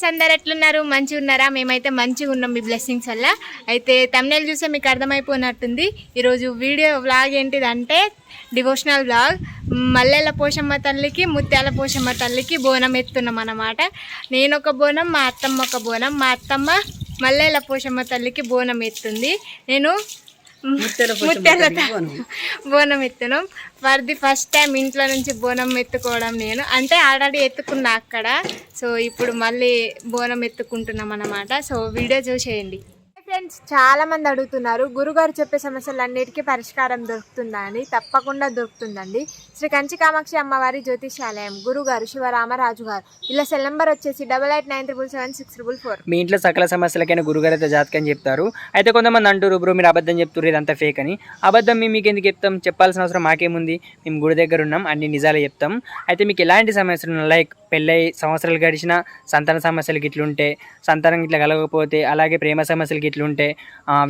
Friends అందరు ఎట్లున్నారు? మంచిగా ఉన్నారా మేమైతే మంచిగా ఉన్నాం మీ బ్లెస్సింగ్స్ వల్ల. అయితే తమిళ చూస్తే మీకు అర్థమైపోయినట్టుంది ఈరోజు వీడియో వ్లాగ్ ఏంటిదంటే డివోషనల్ వ్లాగ్ మల్లెల పోషమ్మ తల్లికి ముత్యాల పోషమ్మ తల్లికి బోనం ఎత్తున్నాం అన్నమాట. నేను ఒక బోనం మా అత్తమ్మ ఒక బోనం. మా అత్తమ్మ మల్లెల పోషమ్మ తల్లికి బోనం ఎత్తుంది. నేను ముత్యాల పోషమ్మ ముత్యాల తల్లికి త- Bonam. For the first time ఇంట్లో నుంచి బోనం ఎత్తుకోవడం నేను. అంటే ఆల్రెడీ ఎత్తుకున్నా అక్కడ. సో ఇప్పుడు మళ్ళీ బోనం ఎత్తుకుంటున్నాం అన్నమాట. సో వీడియో చూసేయండి. ఫ్రెండ్స్ చాలా మంది అడుగుతున్నారు గురుగారు చెప్పే సమస్యలన్నిటికీ పరిష్కారం దొరుకుతుందా అని? తప్పకుండా దొరుకుతుందండి. శ్రీ కంచి కామాక్షి అమ్మవారి జ్యోతిషాలయం గురుగారు శివరామరాజు గారు ఇలా సెల్ నెంబర్ వచ్చేసి double eight nine triple seven six triple four మీ ఇంట్లో సకల సమస్యలకైనా గురుగారు అయితే జాతకం చెప్తారు. అయితే కొంతమంది అంటారు బ్రో మీరు అబద్ధం చెప్తారు ఇదంతా ఫేక్ అని. అబద్ధం మేము మీకు ఎందుకు చెప్తాం? చెప్పాల్సిన అవసరం మాకేముంది? మేము గుడి దగ్గర ఉన్నాం అన్ని నిజాలు చెప్తాం. అయితే మీకు ఎలాంటి సమస్యలు ఉన్నాయి? లైక్ పెళ్ళై సంవత్సరాలు గడిచిన సంతాన సమస్యలు గిట్లుంటే సంతానం ఇట్లా కలగకపోతే అలాగే ప్రేమ సమస్యలు గిట్లుంటే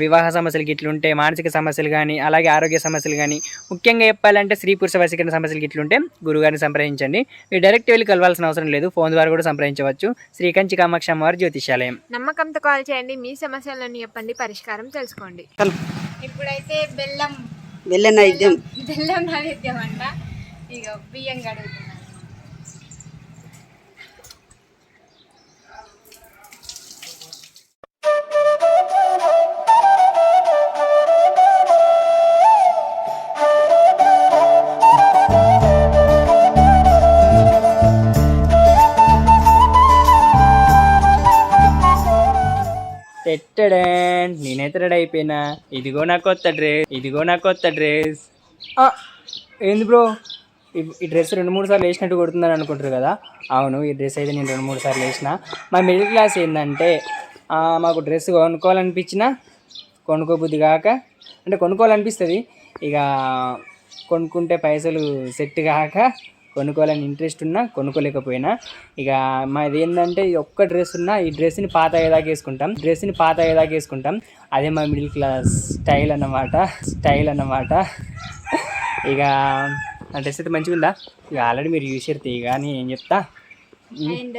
వివాహ సమస్యలు గిట్లుంటే మానసిక సమస్యలు కానీ అలాగే ఆరోగ్య సమస్యలు కానీ ముఖ్యంగా చెప్పాలంటే స్త్రీ పురుష వశీకరణ సమస్యలు గిట్లుంటే గురుగారిని సంప్రదించండి. మీరు డైరెక్ట్ వెళ్ళి కలవాల్సిన అవసరం లేదు. ఫోన్ ద్వారా కూడా సంప్రదించవచ్చు. శ్రీకంచి కామాక్షి అమ్మవారి జ్యోతిషాలయం నమ్మకంతో కాల్ చేయండి. మీ సమస్యలను చెప్పండి. పరిష్కారం తెలుసుకోండి. ఇప్పుడైతే బెల్లం నైద్యం బెల్లం నైవేద్యం అంట. ఇక బియ్యం కడుగుతున్నాను తెట్టడేన్ నేనైతే రెడీ అయిపోయినా. ఇదిగో నా కొత్త డ్రెస్. ఇదిగో నా కొత్త డ్రెస్. ఏంది బ్రో? ఈ- ఈ డ్రెస్ రెండు మూడు సార్లు వేసినట్టు కొడుతుందని అనుకుంటారు కదా? అవును ఈ డ్రెస్ అయితే నేను రెండు మూడు సార్లు వేసిన. మా మిడిల్ క్లాస్ ఏంటంటే మాకు డ్రెస్ కొనుక్కోవాలనిపించిన కొనుక్కోబుద్ధి కాక అంటే కొనుక్కోవాలనిపిస్తుంది. ఇక కొనుక్కుంటే పైసలు సెట్ కాక కొనుక్కోవాలని ఇంట్రెస్ట్ ఉన్నా కొనుక్కోలేకపోయినా. ఇక మాది ఏంటంటే ఈ ఒక్క డ్రెస్ ఉన్నా ఈ డ్రెస్ని పాత అయ్యేదాకా వేసుకుంటాం. డ్రెస్ని పాత అయ్యేదాకా వేసుకుంటాం. అదే మా మిడిల్ క్లాస్ స్టైల్ అన్నమాట. స్టైల్ అన్నమాట. ఇక ఆ డ్రెస్ అయితే మంచిగా ఉందా ఇక ఆల్రెడీ మీరు చూసారు ఇక అని ఏం చెప్తా? అండ్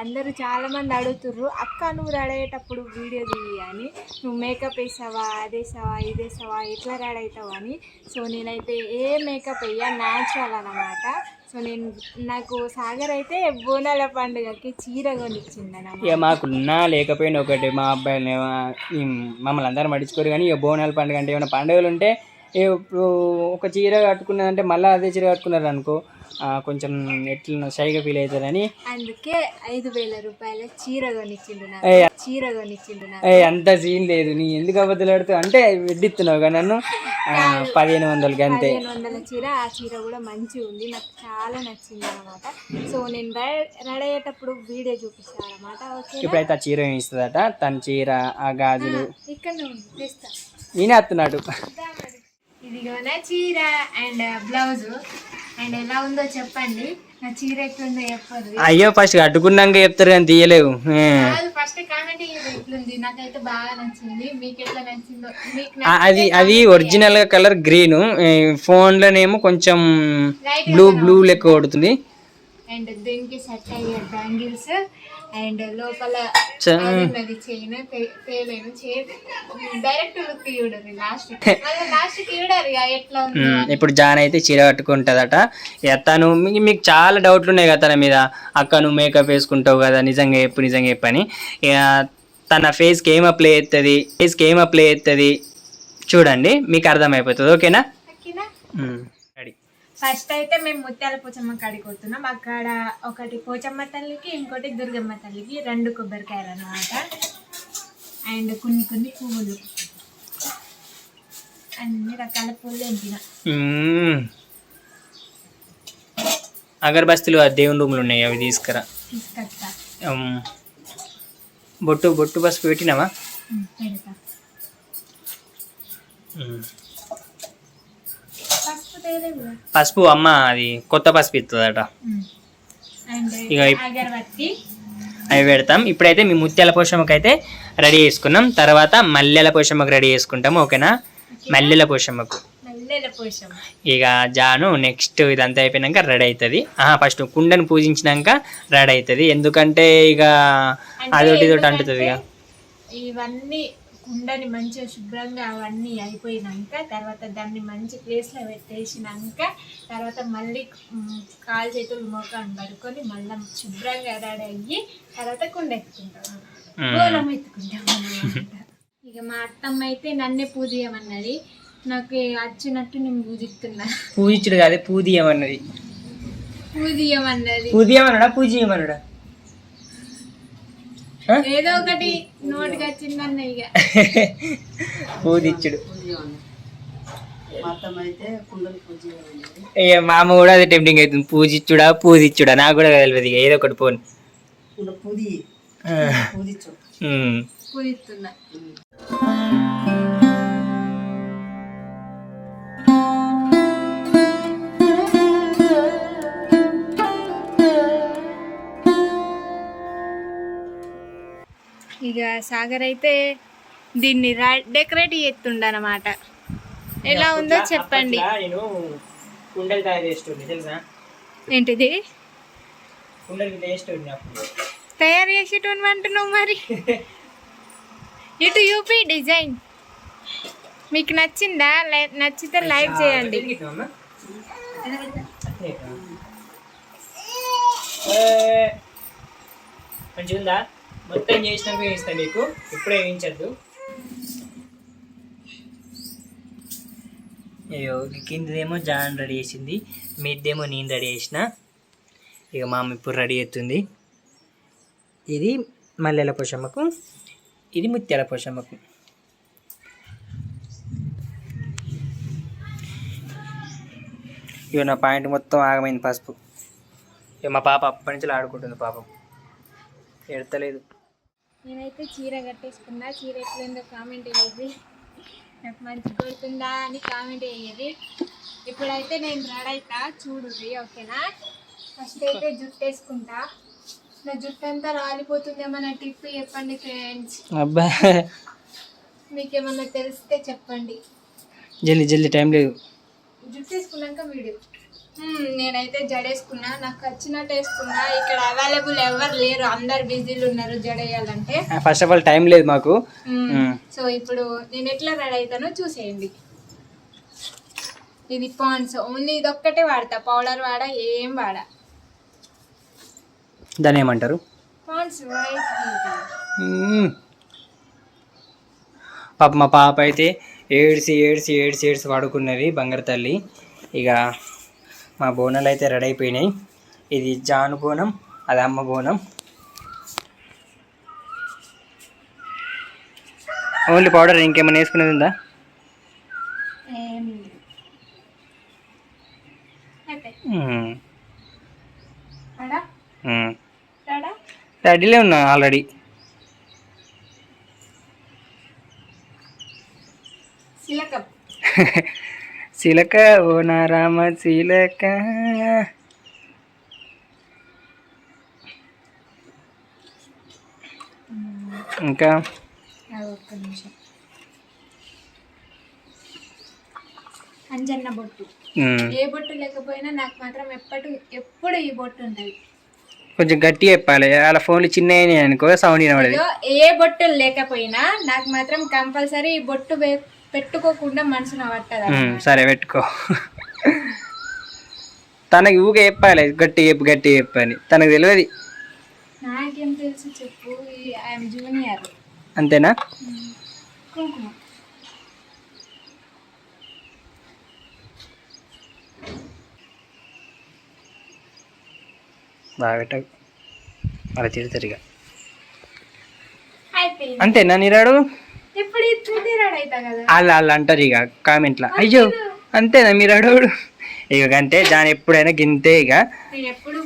అందరూ చాలామంది అడుగుతుర్రు అక్క నువ్వు రెడీ అయ్యేటప్పుడు వీడియో తీయి అని. నువ్వు మేకప్ వేసావా అదేసావా ఇదేసావా ఎట్లా రెడీ అవుతావు అని. సో నేనైతే ఏ మేకప్ వేయ న్యాచురల్ అనమాట సో నేను నాకు సాగర్ అయితే బోనాల పండుగకి చీర కొనిచ్చింది ఇక మాకున్నా లేకపోయినా ఒకటి మా అబ్బాయిని మమ్మల్ని అందరం పట్టించుకోరు కానీ ఇక బోనాల పండుగ అంటే ఏమైనా పండుగలు ఉంటే ఇప్పుడు ఒక చీర కట్టుకున్నదంటే మళ్ళీ అదే చీర కట్టుకున్నారు అనుకో కొంచెం ఎట్లా షైగా ఫీల్ అవుతారని అందుకే ఐదు వేల రూపాయల చీర కొనిచ్చిండు. చీర కొనిచ్చిండు అంత సీన్ లేదు. నీ ఎందుకు అబద్ధాలు ఆడుతావు? అంటే వెడ్డిస్తున్నావు కదా. నన్ను పదిహేను వందలకి అంతే. వందల చీర ఆ చీర కూడా మంచిగా ఉంది. నాకు చాలా నచ్చింది అనమాట సో నేను రెడీ అయ్యేటప్పుడు వీడియో చూపిస్తాను అనమాట ఇప్పుడైతే ఆ చీర ఇస్తుందట? తన చీర ఆ గాజులు. ఇక్కడ నేనే వస్తున్నాడు ఇదిగో నా చీర అండ్ బ్లౌజ్. అండ్ ఎలా ఉందో చెప్పండి. నా చీర ఎట్లుందో చెప్పదు అయ్యో ఫస్ట్ కట్టుకున్నాక చెప్తారు కానీ తీయలేవు. ఫస్ట్ కామెంట్ ఎట్లుంది. నాకైతే బాగా నచ్చింది. మీకు ఎట్లా నచ్చిందో. మీకు అది అది ఒరిజినల్గా కలర్ గ్రీన్ ఫోన్ లోనేమో కొంచెం బ్లూ బ్లూ లెక్క కొడుతుంది. అండ్ దీనికి సెట్ అయ్యే బ్యాంగిల్స్. అండ్ లోపల ఉన్నది chain direct look last last ఎట్లా ఇప్పుడు జాన్ అయితే చీర కట్టుకుంటుందట. తను మీకు చాలా డౌట్లు ఉన్నాయి కదా తన మీద. అక్క నువ్వు మేకప్ వేసుకుంటావు కదా నిజంగా చెప్పు నిజంగా చెప్పని తన ఫేస్కి ఏం అప్లై అవుతుంది ఫేస్కి ఏం అప్లై అవుతుంది చూడండి మీకు అర్థమైపోతుంది. ఓకేనా? ఫస్ట్ అయితే మేము ముత్యాల పోచమ్మ కాడికి పోతున్నాం. అక్కడ ఒకటి పోచమ్మ తల్లికి ఇంకోటి దుర్గమ్మ తల్లికి రెండు కొబ్బరికాయలు అన్నమాట అండ్ కొన్ని కొన్ని పువ్వులు. అన్ని రకాల పువ్వులు ఎంపిన. అగరబస్తీలు ఆ దేవుని రూమ్లు ఉన్నాయి అవి తీసుకురా. తీసుకొస్తా. బొట్టు బొట్టు బస్సు పెట్టినావా? పెడతా. పసుపు అమ్మ అది కొత్త పసుపు ఇస్తుందట ఇక అవి పెడతాం. ఇప్పుడైతే మీ ముత్యాల పోషమ్మకి అయితే రెడీ చేసుకున్నాం. తర్వాత మల్లెల పోషమ్మకు రెడీ చేసుకుంటాం ఓకేనా? మల్లెల పోషమ్మకు. ఇక జాను నెక్స్ట్ ఇదంతా అయిపోయినాక రెడీ అవుతుంది ఫస్ట్ కుండను పూజించినాక రెడీ అవుతుంది ఎందుకంటే ఇక అదొకటి ఇదొకటి అంటుతుంది ఇక. ఇవన్నీ కుండని మంచిగా శుభ్రంగా అవన్నీ అయిపోయినాక తర్వాత దాన్ని మంచి ప్లేస్లో పెట్టేసినాక తర్వాత మళ్ళీ కాలు చేతులు మోకాన్ని పడుకొని మళ్ళీ శుభ్రంగా రెడీ అయ్యి తర్వాత కుండ ఎత్తుకుంటాం. బోనం ఎత్తుకుంటాం. ఇక మా అత్తమ్మ అయితే నన్నే పూజయమన్నది. నాకు వచ్చినట్టు నేను పూజిస్తున్నా. పూజించుడు కాదే పూజియమన్నది. పూజియమన్నది. పూజియమన్నాడా పూజియమన్నాడా? ఏదో ఒకటి నోటికి వచ్చిందన్న ఇక ఇక కూడా అదే టెంప్టింగ్ అవుతుంది. పూజించుడా పూజించుడా నాకు కూడా తెలియదు ఇక ఏదో ఒకటి పోను. పూజిస్తున్నా. ఇక సాగర్ అయితే దీన్ని డెకరేట్ చేస్తుండనమాట ఎలా ఉందో చెప్పండి. కుండలు తయారు చేస్తుండే తెలుసా? ఏంటిది? కుండలు చేస్తుండే అప్పుడు. తయారు చేసేటోని అంటున్నావు మరి? ఇటు యూపీ డిజైన్. మీకు నచ్చిందా? నచ్చితే లైక్ చేయండి. తిరిగిట్టు మంచిగా ఉందా మొత్తం చేసినాక వేయిస్తా నీకు. ఇప్పుడే వేయించద్దు. అయ్యో కిందదేమో జాన్ రెడీ చేసింది. మీదేమో నేను రెడీ చేసిన. ఇక మా అమ్మ ఇప్పుడు రెడీ అవుతుంది ఇది మల్లెల పోషమ్మకు ఇది ముత్యాల పోషమ్మకు. ఇక నా పాయింట్ మొత్తం ఆగమైంది పసుపు. ఇక మా పాప అప్పటి నుంచి ఆడుకుంటుంది పాపం. ఎడతలేదు నేనైతే చీర కట్టేసుకున్నా. చీర ఎట్లయిందో కామెంట్ వేయది నాకు మంచి కొడుతుందా అని కామెంట్ వేయది ఇప్పుడైతే నేను రెడీ అవుతా చూడుర్రి ఓకేనా? ఫస్ట్ అయితే జుట్టు వేసుకుంటా. నా జుట్టు అంతా రాలిపోతుందేమన్నా టిప్ చెప్పండి ఫ్రెండ్స్. అబ్బా. మీకు ఏమన్నా తెలిస్తే చెప్పండి. జల్దీ జల్దీ టైం లేదు. జుట్టు వేసుకున్నాక వీడియో. నేనైతే జడేసుకున్నా. నాకు వచ్చినట్టు వేసుకున్నా. ఇక్కడ అవైలబుల్ ఎవరు లేరు. అందరు బిజీలు ఉన్నారు జడేయాలంటే. ఫస్ట్ ఆఫ్ ఆల్ టైం లేదు మాకు. సో ఇప్పుడు నేను ఎట్లా రెడీ అవుతానో చూసేయండి. ఇది పాండ్స్ ఓన్లీ ఇది ఒక్కటే వాడతా. పౌడర్ వాడా ఏం వాడా? దాన్ని ఏమంటారు? మ్మ్. పాప మా పాప అయితే ఏడ్సి ఏడ్సి ఏడ్సి ఏడ్సి పడుకున్నది బంగారు తల్లి. ఇక మా బోనాలు అయితే రెడీ అయిపోయినాయి. ఇది జాను బోనం అది అమ్మ బోనం. ఓన్లీ పౌడర్ ఇంకేమైనా వేసుకునేది ఉందా? రెడీలే ఉన్నా ఆల్రెడీ. చిలక ఓ నా రామ చిలక. ఇంకా? అంజన్న బొట్టు. ఏ బొట్టు లేకపోయినా నాకు మాత్రం ఎప్పటి ఎప్పుడు ఈ బొట్టు ఉంటుంది కొంచెం గట్టిగా చెప్పాలి. అలా ఫోన్లు చిన్న అనుకో సౌండ్ వినబడదు. ఏ బొట్టు లేకపోయినా నాకు మాత్రం కంపల్సరీ ఈ బొట్టు పెట్టుకోకుండా మనసు నవ్వట్టదా మ్మ్, సరే పెట్టుకో. తనకి ఊకే చెప్పాలి గట్టి చెప్పు గట్టి చెప్పు అని. తనకు తెలియదు. నాకేం తెలుసు చెప్పు ఐఎమ్ జూనియర్. అంతేనా? కుంకుమ. బాగా అలా తిడతారు ఇక. అంతేనా నీరాడు? వాళ్ళు వాళ్ళు అంటారు ఇక కామెంట్లో. అయ్యో అంతేనా మీరు అడవుడు? ఇక అంతే దాని ఎప్పుడైనా గింతే ఇక. ఎప్పుడు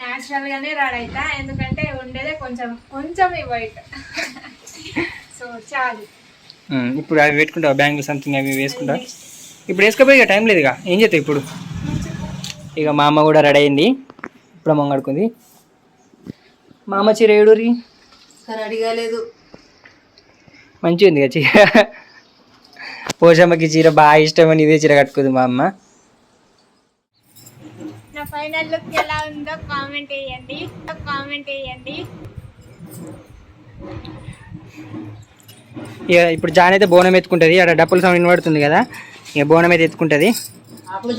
న్యాచురల్ గానే రెడీ అవుతా ఎందుకంటే ఉండేదే కొంచెం కొంచెం వైట్. సో చాలు. ఇప్పుడు అవి పెట్టుకుంటావు? బ్యాంగిల్ సంథింగ్ అవి వేసుకుంటావు ఇప్పుడు వేసుకోపోయి ఇక టైం లేదు ఇక. ఏం చేస్తావు ఇప్పుడు? ఇక మా అమ్మ కూడా రెడీ అయింది. ఇప్పుడు అమ్మ కడుకుంది మా అమ్మ చీర ఏడూరి రెడీ కాలేదు మంచిగా ఉంది ఇక చీర? పోషమ్మకి చీర బాగా ఇష్టమని ఇదే చీర కట్టుకుంది మా అమ్మ. నా ఫైనల్ లుక్ ఎలా ఉందో కామెంట్ వేయండి కామెంట్ వేయండి ఇక ఇప్పుడు జాన్ అయితే బోనం ఎత్తుకుంటుంది. అక్కడ డప్పుల సౌండ్ వినబడుతుంది కదా. ఇక బోనం అయితే ఎత్తుకుంటుంది. ఆ పూజ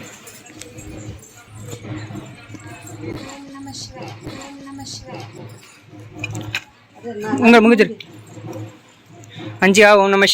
అదే నా ముంగ ముంగ జరి మంచిగా ఓం నమ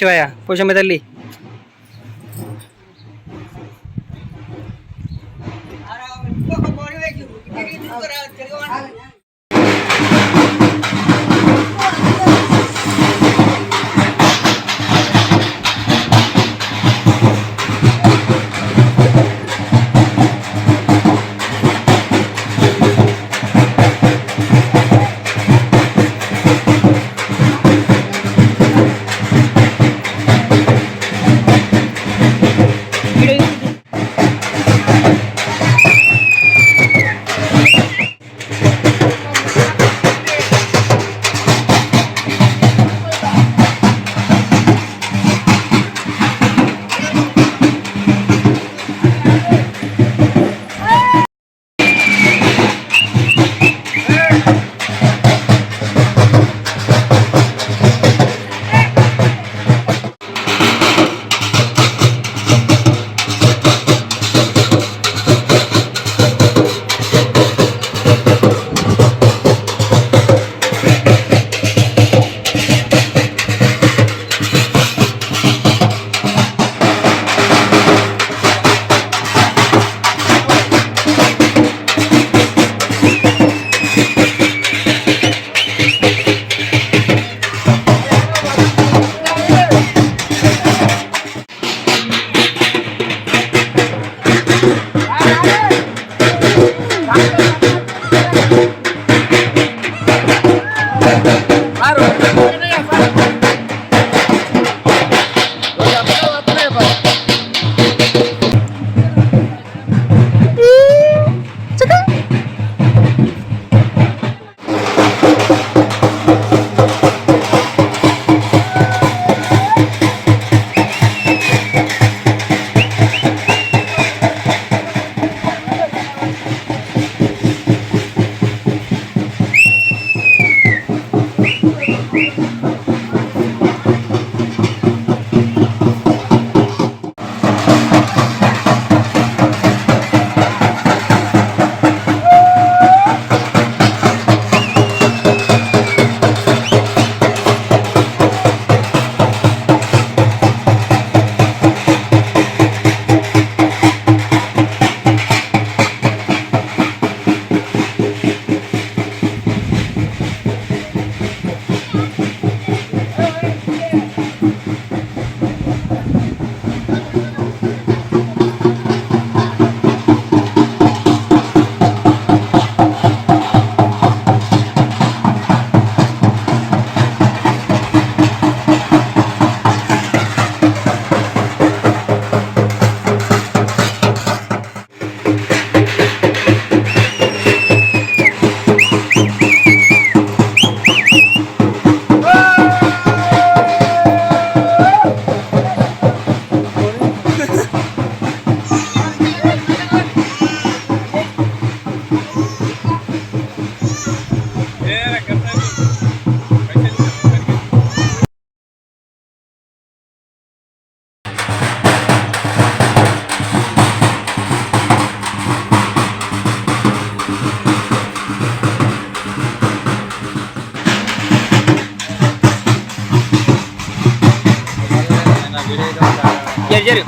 జరు జరు